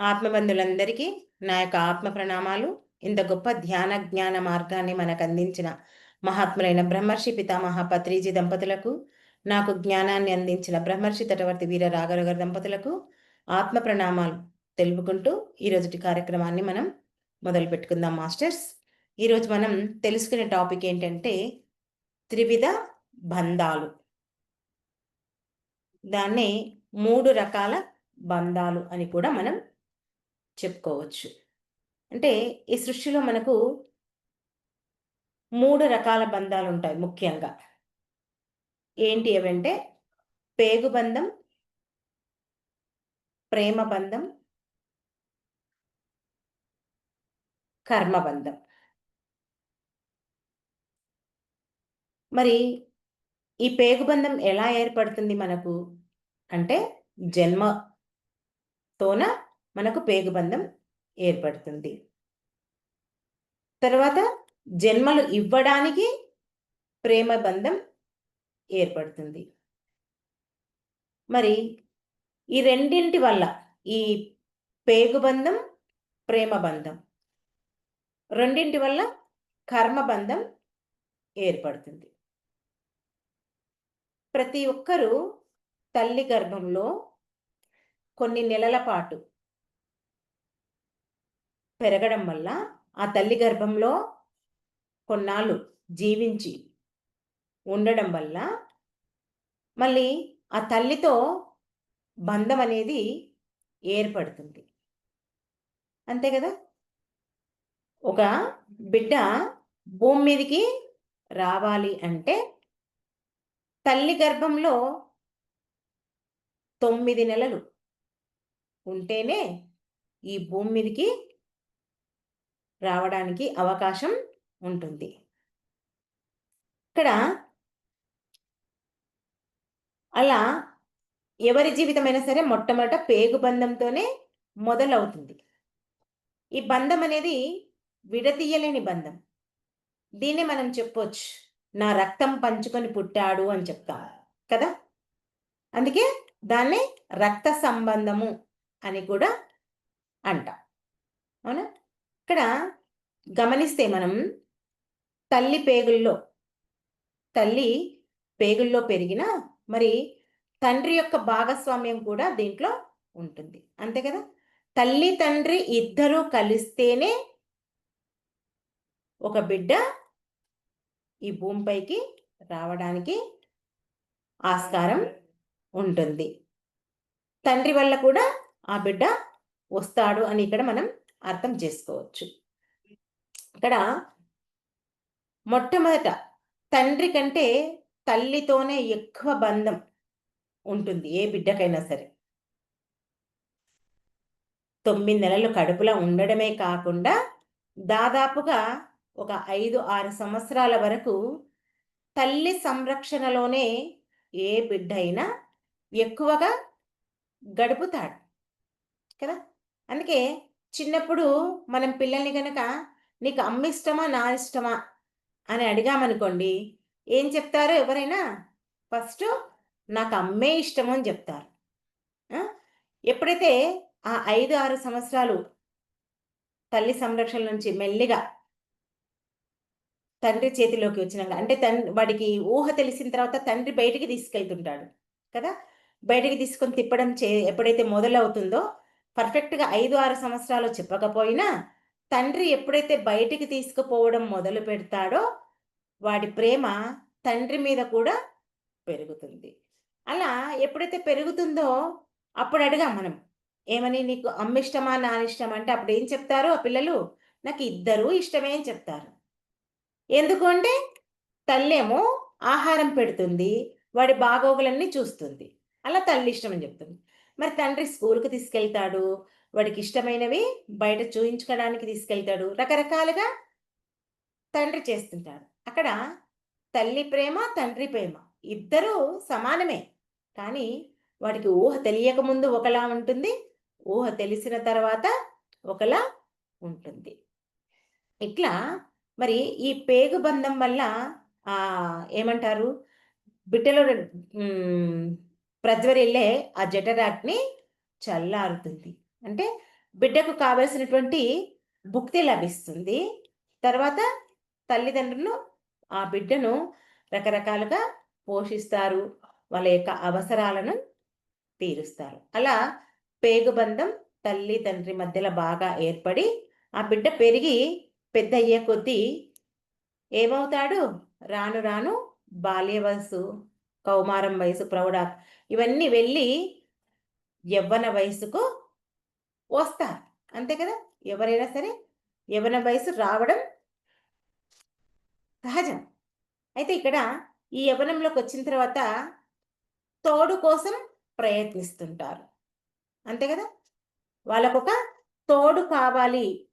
ఆత్మబంధులందరికీ నా యొక్క ఆత్మ ప్రణామాలు. ఇంత గొప్ప ధ్యాన జ్ఞాన మార్గాన్ని మనకు అందించిన మహాత్ములైన బ్రహ్మర్షి పితామహ పత్రిజీ దంపతులకు నాకు జ్ఞానాన్ని అందించిన బ్రహ్మర్షి తటవర్తి వీర రాఘరగర్ దంపతులకు ఆత్మ ప్రణామాలు తెలుపుకుంటూ ఈరోజుటి కార్యక్రమాన్ని మనం మొదలు పెట్టుకుందాం మాస్టర్స్ ఈరోజు మనం తెలుసుకునే టాపిక్ ఏంటంటే త్రివిధ బంధాలు. దాన్ని మూడు రకాల బంధాలు అని కూడా మనం చెప్పుకోవచ్చు. అంటే ఈ సృష్టిలో మనకు మూడు రకాల బంధాలు ఉంటాయి ముఖ్యంగా. ఏంటి అవంటే పేగు బంధం ప్రేమ బంధం కర్మబంధం మరి ఈ పేగుబంధం ఎలా ఏర్పడుతుంది మనకు? అంటే జన్మతోన మనకు పేగుబంధం ఏర్పడుతుంది. తర్వాత జన్మలు ఇవ్వడానికి ప్రేమ బంధం ఏర్పడుతుంది. మరి ఈ రెండింటి వల్ల ఈ పేగుబంధం ప్రేమ బంధం రెండింటి వల్ల కర్మబంధం ఏర్పడుతుంది. ప్రతి ఒక్కరూ తల్లి గర్భంలో కొన్ని నెలల పాటు పెరగడం వల్ల ఆ తల్లి గర్భంలో కొన్నాళ్ళు జీవించి ఉండడం వల్ల మళ్ళీ ఆ తల్లితో బంధం అనేది ఏర్పడుతుంది. అంతే కదా? ఒక బిడ్డ భూమి మీదకి రావాలి అంటే తల్లి గర్భంలో తొమ్మిది నెలలు ఉంటేనే ఈ భూమి మీదకి రావడానికి అవకాశం ఉంటుంది. ఇక్కడ అలా ఎవరి జీవితమైనా సరే మొట్టమొదట పేగు బంధంతోనే మొదలవుతుంది. ఈ బంధం అనేది విడతీయలేని బంధం. దీన్ని మనం చెప్పొచ్చు నా రక్తం పంచుకొని పుట్టాడు అని చెప్తాం కదా? అందుకే దాన్ని రక్త సంబంధము అని కూడా అంటాం. అవునా? ఇక్కడ గమనిస్తే మనం తల్లి పేగుల్లో తల్లి పేగుల్లో పెరిగిన మరి తండ్రి యొక్క భాగస్వామ్యం కూడా దీంట్లో ఉంటుంది. అంతే కదా? తల్లి తండ్రి ఇద్దరూ కలిస్తేనే ఒక బిడ్డ ఈ భూమిపైకి రావడానికి ఆస్కారం ఉంటుంది. తండ్రి వల్ల కూడా ఆ బిడ్డ వస్తాడు అని ఇక్కడ మనం అర్థం చేసుకోవచ్చు. ఇక్కడ మొట్టమొదట తండ్రి కంటే తల్లితోనే ఎక్కువ బంధం ఉంటుంది ఏ బిడ్డకైనా సరే. తొమ్మిది నెలలు కడుపులో ఉండడమే కాకుండా దాదాపుగా ఒక ఐదు ఆరు సంవత్సరాల వరకు తల్లి సంరక్షణలోనే ఏ బిడ్డ అయినా ఎక్కువగా గడుపుతాడు కదా? అందుకే చిన్నప్పుడు మనం పిల్లల్ని కనుక నీకు అమ్మ ఇష్టమా నా ఇష్టమా అని అడిగామనుకోండి ఏం చెప్తారో ఎవరైనా? ఫస్ట్ నాకు అమ్మే ఇష్టము అని చెప్తారు. ఎప్పుడైతే ఆ ఐదు ఆరు సంవత్సరాలు తల్లి సంరక్షణ నుంచి మెల్లిగా తండ్రి చేతిలోకి వచ్చినాక అంటే తండ్రి వాడికి ఊహ తెలిసిన తర్వాత తండ్రి బయటికి తీసుకెళ్తుంటాడు కదా? బయటికి తీసుకొని తిప్పడం చే ఎప్పుడైతే మొదలవుతుందో పర్ఫెక్ట్గా ఐదు ఆరు సంవత్సరాలు చెప్పకపోయినా తండ్రి ఎప్పుడైతే బయటికి తీసుకుపోవడం మొదలు పెడతాడో వాడి ప్రేమ తండ్రి మీద కూడా పెరుగుతుంది. అలా ఎప్పుడైతే పెరుగుతుందో అప్పుడు అడిగాం మనం ఏమని నీకు అమ్మిష్టమా నానిష్టమా ఇష్టం అంటే అప్పుడు ఏం చెప్తారు ఆ పిల్లలు? నాకు ఇద్దరూ ఇష్టమే అని చెప్తారు. ఎందుకు అంటే తల్లేమో ఆహారం పెడుతుంది వాడి బాగోగులన్నీ చూస్తుంది. అలా తల్లి ఇష్టం అని చెప్తుంది. మరి తండ్రి స్కూల్కి తీసుకెళ్తాడు. వాడికి ఇష్టమైనవి బయట చూయించుకోవడానికి తీసుకెళ్తాడు. రకరకాలుగా తండ్రి చేస్తుంటాడు. అక్కడ తల్లి ప్రేమ తండ్రి ప్రేమ ఇద్దరూ సమానమే. కానీ వాడికి ఊహ తెలియక ముందు ఒకలా ఉంటుంది. ఊహ తెలిసిన తర్వాత ఒకలా ఉంటుంది. ఇట్లా మరి ఈ పేగు బంధం వల్ల ఏమంటారు? బిడ్డలో ప్రజ్వరిల్లే ఆ జఠరాగ్ని చల్లారుతుంది. అంటే బిడ్డకు కావలసినటువంటి భుక్తి లభిస్తుంది. తర్వాత తల్లిదండ్రులు ఆ బిడ్డను రకరకాలుగా పోషిస్తారు. వాళ్ళ యొక్క అవసరాలను తీరుస్తారు. అలా పేగుబంధం తల్లి తండ్రి మధ్యలో బాగా ఏర్పడి ఆ బిడ్డ పెరిగి పెద్ద అయ్యే కొద్దీ ఏమవుతాడు? రాను రాను బాల్య వయసు కౌమారం వయసు ప్రౌఢ ఇవన్నీ వెళ్ళి యవ్వన వయసుకు వస్తారు. అంతే కదా? ఎవరైనా సరే యవ్వన వయసు రావడం సహజం. అయితే ఇక్కడ ఈ యవ్వనంలోకి వచ్చిన తర్వాత తోడు కోసం ప్రయత్నిస్తుంటారు. అంతే కదా? వాళ్ళకొక తోడు కావాలి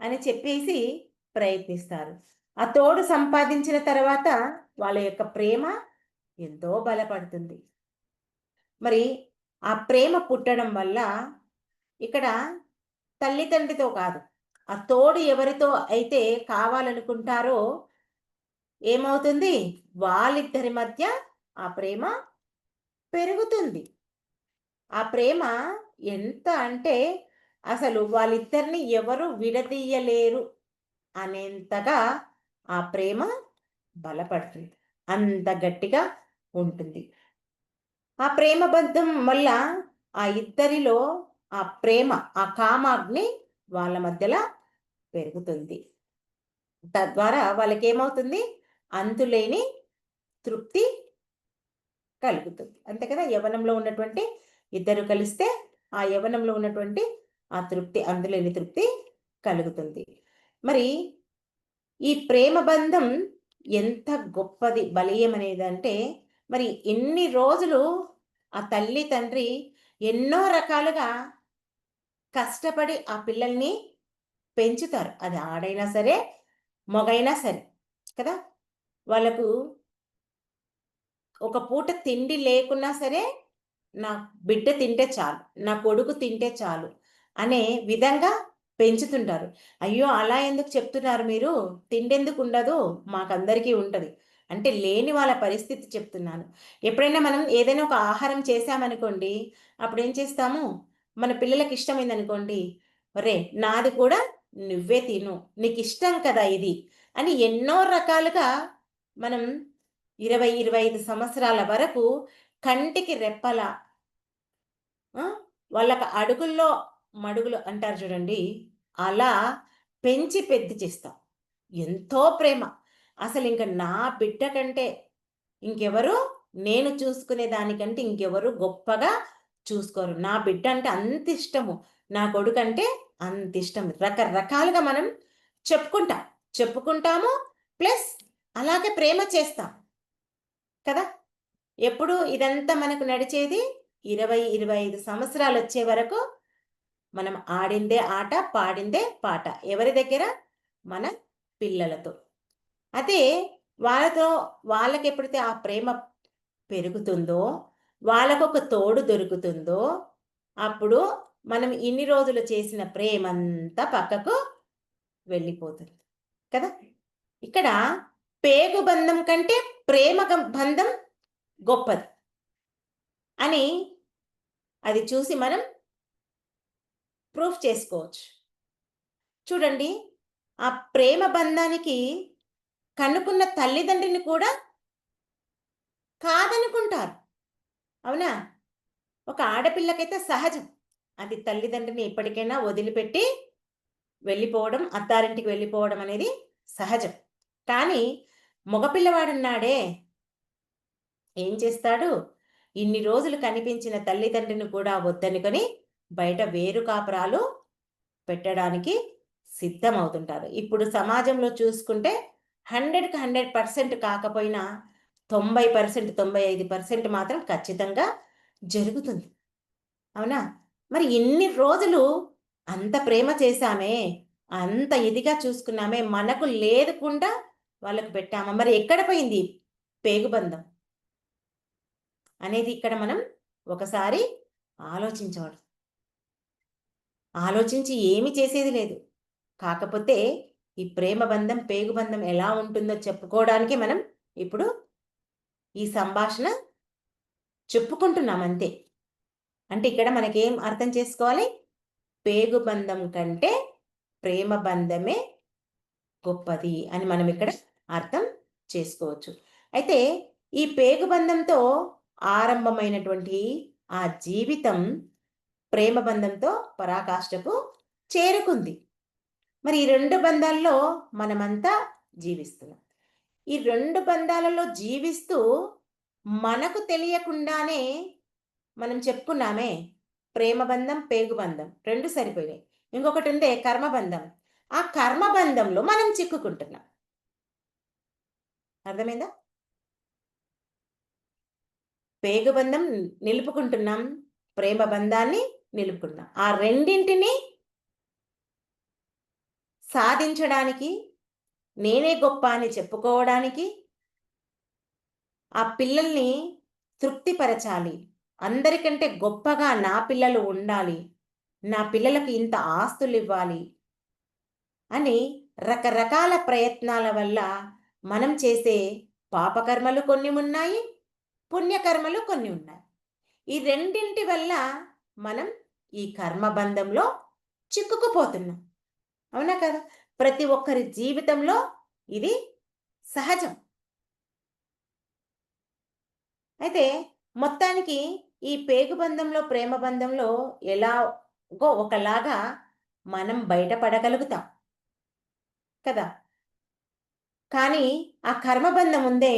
అని చెప్పేసి ప్రయత్నిస్తారు. ఆ తోడు సంపాదించిన తర్వాత వాళ్ళ యొక్క ప్రేమ ఎంతో బలపడుతుంది. మరి ఆ ప్రేమ పుట్టడం వల్ల ఇక్కడ తల్లిదండ్రితో కాదు ఆ తోడు ఎవరితో అయితే కావాలనుకుంటారో ఏమవుతుంది? వాళ్ళిద్దరి మధ్య ఆ ప్రేమ పెరుగుతుంది. ఆ ప్రేమ ఎంత అంటే అసలు వాళ్ళిద్దరిని ఎవరు విడదీయలేరు అనేంతగా ఆ ప్రేమ బలపడుతుంది. అంత గట్టిగా ఉంటుంది. ఆ ప్రేమ బంధం వల్ల ఆ ఇద్దరిలో ఆ ప్రేమ ఆ కామాగ్ని వాళ్ళ మధ్యలో పెరుగుతుంది. తద్వారా వాళ్ళకి ఏమవుతుంది అంతులేని తృప్తి కలుగుతుంది. అంతే కదా? యవనంలో ఉన్నటువంటి ఇద్దరు కలిస్తే ఆ యవనంలో ఉన్నటువంటి ఆ తృప్తి అందులేని తృప్తి కలుగుతుంది. మరి ఈ ప్రేమ బంధం ఎంత గొప్పది బలీయం అనేది అంటే మరి ఎన్ని రోజులు ఆ తల్లి తండ్రి ఎన్నో రకాలుగా కష్టపడి ఆ పిల్లల్ని పెంచుతారు. అది ఆడైనా సరే మొగైనా సరే కదా? వాళ్ళకు ఒక పూట తిండి లేకున్నా సరే నా బిడ్డ తింటే చాలు నా కొడుకు తింటే చాలు అనే విధంగా పెంచుతుంటారు. అయ్యో అలా ఎందుకు చెప్తున్నారు మీరు? తిండెందుకు ఉండదు? మాకందరికీ ఉంటుంది. అంటే లేని వాళ్ళ పరిస్థితి చెప్తున్నాను. ఎప్పుడైనా మనం ఏదైనా ఒక ఆహారం చేసామనుకోండి అప్పుడు ఏం చేస్తాము? మన పిల్లలకి ఇష్టమైంది అనుకోండి రే నాది కూడా నువ్వే తిను నీకు ఇష్టం కదా ఇది అని ఎన్నో రకాలుగా మనం ఇరవై ఇరవై ఐదు సంవత్సరాల వరకు కంటికి రెప్పల వాళ్ళకి అడుగుల్లో మడుగులు అంటారు చూడండి అలా పెంచి పెద్ద చేస్తాం. ఎంతో ప్రేమ. అసలు ఇంక నా బిడ్డ కంటే ఇంకెవరు? నేను చూసుకునే దానికంటే ఇంకెవరు గొప్పగా చూసుకోరు. నా బిడ్డ అంటే అంత ఇష్టము. నా కొడుకు అంటే అంత ఇష్టం. రకరకాలుగా మనం చెప్పుకుంటాం. చెప్పుకుంటాము ప్లస్ అలాగే ప్రేమ చేస్తాం. కదా? ఎప్పుడు ఇదంతా మనకు నడిచేది? ఇరవై ఇరవై ఐదు సంవత్సరాలు వచ్చే వరకు మనం ఆడిందే ఆట పాడిందే పాట. ఎవరి దగ్గర? మన పిల్లలతో. అదే వాళ్ళతో వాళ్ళకి ఎప్పుడైతే ఆ ప్రేమ పెరుగుతుందో వాళ్ళకు ఒక తోడు దొరుకుతుందో అప్పుడు మనం ఇన్ని రోజులు చేసిన ప్రేమంతా పక్కకు వెళ్ళిపోతుంది. కదా? ఇక్కడ పేగు బంధం కంటే ప్రేమ బంధం గొప్పది అని అది చూసి మనం ప్రూఫ్ చేసుకోవచ్చు. చూడండి ఆ ప్రేమ బంధానికి కనుకున్న తల్లిదండ్రిని కూడా కాదనుకుంటారు. అవునా? ఒక ఆడపిల్లకైతే సహజం. అది తల్లిదండ్రిని ఎప్పటికైనా వదిలిపెట్టి వెళ్ళిపోవడం అత్తారింటికి వెళ్ళిపోవడం అనేది సహజం. కానీ మగపిల్లవాడున్నాడే. ఏం చేస్తాడు? ఇన్ని రోజులు కనిపించిన తల్లిదండ్రిని కూడా వద్దనుకొని బయట వేరు కాపురాలు పెట్టడానికి సిద్ధమవుతుంటారు. ఇప్పుడు సమాజంలో చూసుకుంటే హండ్రెడ్కి హండ్రెడ్ పర్సెంట్ కాకపోయినా తొంభై పర్సెంట్ తొంభై ఐదు పర్సెంట్ మాత్రం ఖచ్చితంగా జరుగుతుంది. అవునా? మరి ఎన్ని రోజులు అంత ప్రేమ చేశామే అంత ఇదిగా చూసుకున్నామే మనకు లేదకుండా వాళ్ళకు పెట్టామా? మరి ఎక్కడ పోయింది పేగుబంధం? అనేది ఇక్కడ మనం ఒకసారి ఆలోచించవడం ఆలోచించి ఏమి చేసేది లేదు. కాకపోతే ఈ ప్రేమ బంధం పేగు బంధం ఎలా ఉంటుందో చెప్పుకోవడానికి మనం ఇప్పుడు ఈ సంభాషణ చెప్పుకుంటున్నాం అంతే అంటే ఇక్కడ మనకేం అర్థం చేసుకోవాలి? పేగు బంధం కంటే ప్రేమ బంధమే గొప్పది అని మనం ఇక్కడ అర్థం చేసుకోవచ్చు. అయితే ఈ పేగు బంధంతో ఆరంభమైనటువంటి ఆ జీవితం ప్రేమ బంధంతో పరాకాష్ఠకు చేరుకుంది. మరి ఈ రెండు బంధాల్లో మనమంతా జీవిస్తున్నాం. ఈ రెండు బంధాలలో జీవిస్తూ మనకు తెలియకుండానే మనం చెప్పుకున్నామే ప్రేమ బంధం పేగు బంధం రెండు సరిపోయినాయి. ఇంకొకటి ఉందే కర్మబంధం ఆ కర్మబంధంలో మనం చిక్కుకుంటున్నాం. అర్థమైందా? పేగు బంధం నిలుపుకుంటున్నాం ప్రేమ బంధాన్ని నిలుపుకుంటున్నాం. ఆ రెండింటిని సాధించడానికి నేనే గొప్ప అని చెప్పుకోవడానికి ఆ పిల్లల్ని తృప్తిపరచాలి. అందరికంటే గొప్పగా నా పిల్లలు ఉండాలి. నా పిల్లలకు ఇంత ఆస్తులు ఇవ్వాలి అని రకరకాల ప్రయత్నాల వల్ల మనం చేసే పాపకర్మలు కొన్ని ఉన్నాయి పుణ్యకర్మలు కొన్ని ఉన్నాయి. ఈ రెండింటి వల్ల మనం ఈ కర్మబంధంలో చిక్కుకుపోతున్నాం. అవునా కదా? ప్రతి ఒక్కరి జీవితంలో ఇది సహజం. అయితే మొత్తానికి ఈ పేగు బంధంలో ప్రేమ బంధంలో ఎలాగో ఒకలాగా మనం బయటపడగలుగుతాం కదా? కానీ ఆ కర్మబంధం ఉందే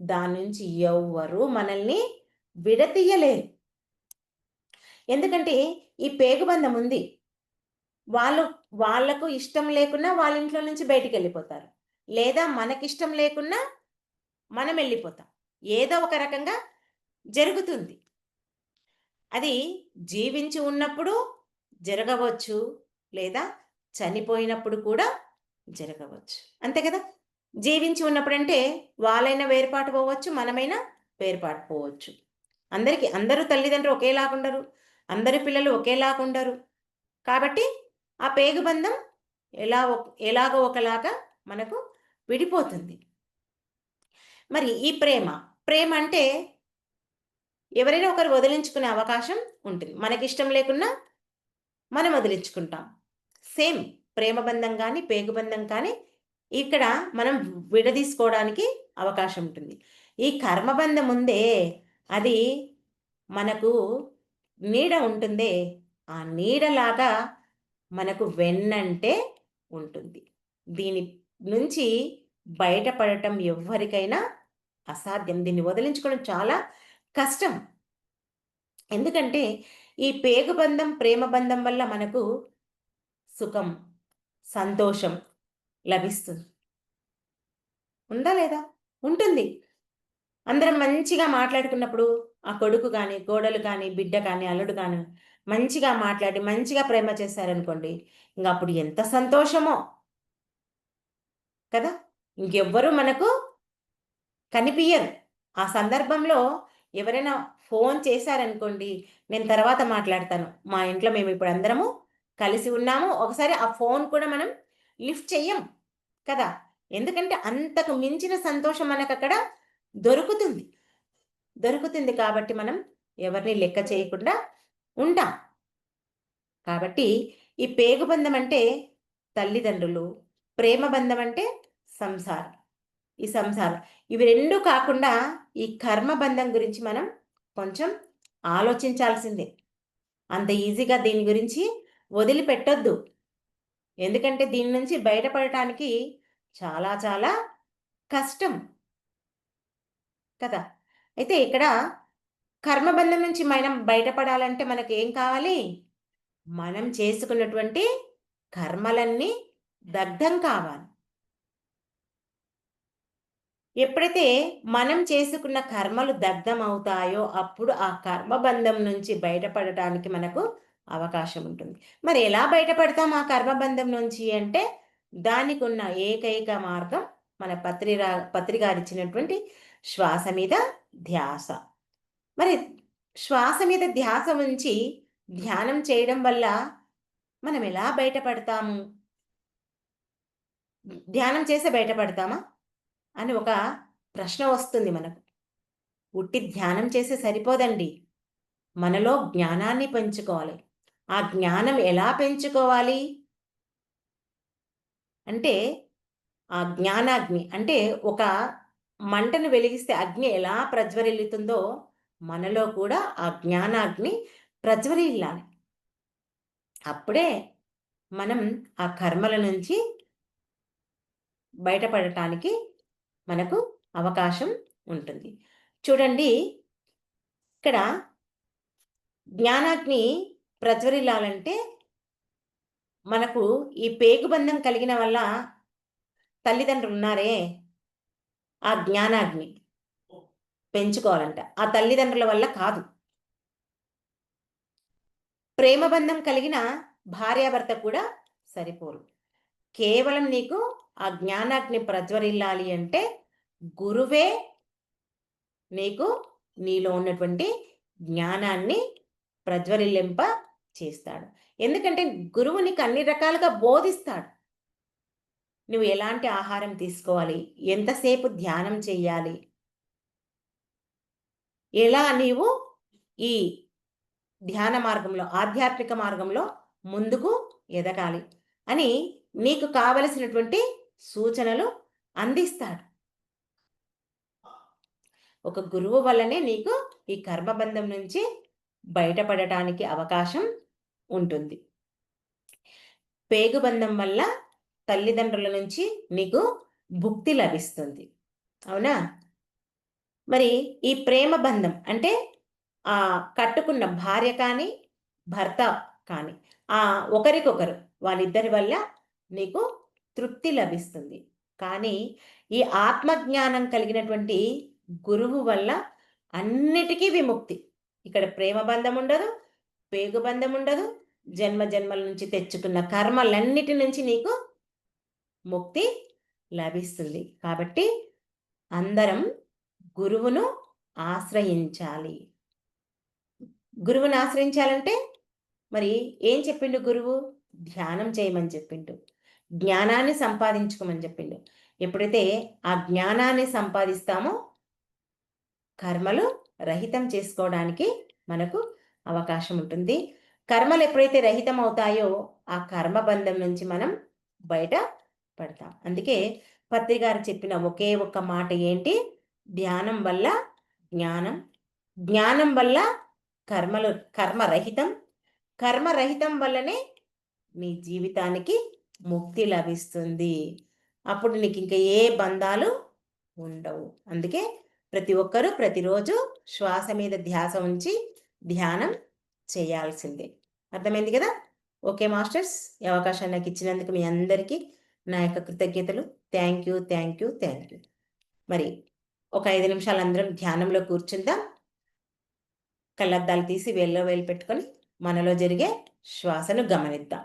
దాని నుంచి ఎవ్వరు మనల్ని విడతీయలేరు. ఎందుకంటే ఈ పేగుబంధం ఉంది. వాళ్ళు వాళ్ళకు ఇష్టం లేకున్నా వాళ్ళ ఇంట్లో నుంచి బయటికి వెళ్ళిపోతారు లేదా మనకిష్టం లేకున్నా మనం వెళ్ళిపోతాం. ఏదో ఒక రకంగా జరుగుతుంది. అది జీవించి ఉన్నప్పుడు జరగవచ్చు లేదా చనిపోయినప్పుడు కూడా జరగవచ్చు. అంతే కదా? జీవించి ఉన్నప్పుడు అంటే వాళ్ళైనా వేరుపాటు పోవచ్చు మనమైనా వేరుపాటు పోవచ్చు. అందరికీ అందరూ తల్లిదండ్రులు ఒకేలాగా ఉండరు అందరి పిల్లలు ఒకేలాగా ఉండరు కాబట్టి ఆ పేగుబంధం ఎలా ఎలాగో ఒకలాగా మనకు విడిపోతుంది. మరి ఈ ప్రేమ ప్రేమ అంటే ఎవరైనా ఒకరు వదిలించుకునే అవకాశం ఉంటుంది. మనకిష్టం లేకున్నా మనం వదిలించుకుంటాం. సేమ్ ప్రేమ బంధం కానీ పేగుబంధం కానీ ఇక్కడ మనం విడదీసుకోవడానికి అవకాశం ఉంటుంది. ఈ కర్మబంధం ఉందే అది మనకు నీడ ఉంటుందే. ఆ నీడలాగా మనకు వెన్నంటే ఉంటుంది. దీని నుంచి బయటపడటం ఎవ్వరికైనా అసాధ్యం. దీన్ని వదిలించుకోవడం చాలా కష్టం. ఎందుకంటే ఈ పేగుబంధం ప్రేమ బంధం వల్ల మనకు సుఖం సంతోషం లభిస్తుంది. ఉందా లేదా? ఉంటుంది. అందరం మంచిగా మాట్లాడుకున్నప్పుడు ఆ కొడుకు కానీ గోడలు కానీ బిడ్డ కానీ అల్లుడు కానీ మంచిగా మాట్లాడి మంచిగా ప్రేమ చేశారనుకోండి ఇంక అప్పుడు ఎంత సంతోషమో. కదా? ఇంకెవ్వరు మనకు కనిపించరు ఆ సందర్భంలో ఎవరైనా ఫోన్ చేశారనుకోండి నేను తర్వాత మాట్లాడతాను. మా ఇంట్లో మేము ఇప్పుడు అందరము కలిసి ఉన్నాము. ఒకసారి ఆ ఫోన్ కూడా మనం లిఫ్ట్ చెయ్యం. కదా? ఎందుకంటే అంతకు మించిన సంతోషం మనకు అక్కడ దొరుకుతుంది. దొరుకుతుంది కాబట్టి మనం ఎవరిని లెక్క చేయకుండా ఉంటాం కాబట్టి ఈ పేగుబంధం అంటే తల్లిదండ్రులు ప్రేమ బంధం అంటే సంసారం. ఈ సంసారం. ఇవి రెండు కాకుండా ఈ కర్మ బంధం గురించి మనం కొంచెం ఆలోచించాల్సిందే. అంత ఈజీగా దీని గురించి వదిలిపెట్టొద్దు. ఎందుకంటే దీని నుంచి బయటపడటానికి చాలా చాలా కష్టం. కదా? అయితే ఇక్కడ కర్మబంధం నుంచి మనం బయటపడాలంటే మనకు ఏం కావాలి? మనం చేసుకున్నటువంటి కర్మలన్నీ దగ్ధం కావాలి. ఎప్పుడైతే మనం చేసుకున్న కర్మలు దగ్ధం అవుతాయో అప్పుడు ఆ కర్మబంధం నుంచి బయటపడటానికి మనకు అవకాశం ఉంటుంది. మరి ఎలా బయటపడతాం ఆ కర్మబంధం నుంచి అంటే దానికి ఉన్న ఏకైక మార్గం మన పత్రిరా పత్రికారిచ్చినటువంటి శ్వాస మీద ధ్యాస. మరి శ్వాస మీద ధ్యాస ఉంచి ధ్యానం చేయడం వల్ల మనం ఎలా బయటపడతాము? ధ్యానం చేసే బయటపడతామా? అని ఒక ప్రశ్న వస్తుంది మనకు. ఉట్టి ధ్యానం చేసే సరిపోదండి. మనలో జ్ఞానాన్ని పెంచుకోవాలి. ఆ జ్ఞానం ఎలా పెంచుకోవాలి? అంటే ఆ జ్ఞానాగ్ని అంటే ఒక మంటను వెలిగిస్తే అగ్ని ఎలా ప్రజ్వరిల్లుతుందో మనలో కూడా ఆ జ్ఞానాగ్ని ప్రజ్వరిల్లాలి అప్పుడే మనం ఆ కర్మల నుంచి బయటపడటానికి మనకు అవకాశం ఉంటుంది. చూడండి ఇక్కడ జ్ఞానాగ్ని ప్రజ్వరిల్లాలంటే మనకు ఈ పేగుబంధం కలిగిన వల్ల తల్లిదండ్రులు ఉన్నారే ఆ జ్ఞానాగ్ని. పెంచుకోవాలంట. ఆ తల్లిదండ్రుల వల్ల కాదు. ప్రేమబంధం కలిగిన భార్యాభర్త కూడా సరిపోరు. కేవలం నీకు ఆ జ్ఞానాగ్ని ప్రజ్వరిల్లాలి అంటే గురువే నీకు నీలో ఉన్నటువంటి జ్ఞానాన్ని ప్రజ్వరిల్లింప చేస్తాడు. ఎందుకంటే గురువు నీకు అన్ని రకాలుగా బోధిస్తాడు. నువ్వు ఎలాంటి ఆహారం తీసుకోవాలి? ఎంతసేపు ధ్యానం చేయాలి ఎలా నీవు ఈ ధ్యాన మార్గంలో ఆధ్యాత్మిక మార్గంలో ముందుకు ఎదగాలి అని నీకు కావలసినటువంటి సూచనలు అందిస్తాడు. ఒక గురువు వల్లనే నీకు ఈ కర్మబంధం నుంచి బయటపడటానికి అవకాశం ఉంటుంది. పేగుబంధం వల్ల తల్లిదండ్రుల నుంచి నీకు భుక్తి లభిస్తుంది. అవునా? మరి ఈ ప్రేమ బంధం అంటే ఆ కట్టుకున్న భార్య కానీ భర్త కానీ ఆ ఒకరికొకరు వాళ్ళిద్దరి వల్ల నీకు తృప్తి లభిస్తుంది. కానీ ఈ ఆత్మజ్ఞానం కలిగినటువంటి గురువు వల్ల అన్నిటికీ విముక్తి. ఇక్కడ ప్రేమ బంధం ఉండదు పేగు బంధం ఉండదు జన్మ జన్మల నుంచి తెచ్చుకున్న కర్మలన్నిటి నుంచి నీకు ముక్తి లభిస్తుంది. కాబట్టి అందరం గురువును ఆశ్రయించాలి. గురువుని ఆశ్రయించాలంటే మరి ఏం చెప్పిండు గురువు? ధ్యానం చేయమని చెప్పిండు. జ్ఞానాన్ని సంపాదించుకోమని చెప్పిండు. ఎప్పుడైతే ఆ జ్ఞానాన్ని సంపాదిస్తామో కర్మలు రహితం చేసుకోవడానికి మనకు అవకాశం ఉంటుంది. కర్మలు ఎప్పుడైతే రహితం అవుతాయో ఆ కర్మబంధం నుంచి మనం బయట పడతాం. అందుకే పత్రి గారు చెప్పిన ఒకే ఒక్క మాట ఏంటి? ధ్యానం వల్ల జ్ఞానం జ్ఞానం వల్ల కర్మలు కర్మరహితం. కర్మరహితం వల్లనే నీ జీవితానికి ముక్తి లభిస్తుంది. అప్పుడు నీకు ఇంకా ఏ బంధాలు ఉండవు. అందుకే ప్రతి ఒక్కరూ ప్రతిరోజు శ్వాస మీద ధ్యాస ఉంచి ధ్యానం చేయాల్సిందే. అర్థమైంది కదా? ఓకే మాస్టర్స్ ఈ అవకాశం నాకు ఇచ్చినందుకు మీ అందరికీ నా యొక్క కృతజ్ఞతలు. Thank you thank you thank you. మరి ఒక ఐదు నిమిషాలు అందరం ధ్యానంలో కూర్చుందాం. కళ్ళద్దాలు తీసి వేల్లో వేలు పెట్టుకొని మనలో జరిగే శ్వాసను గమనిద్దాం.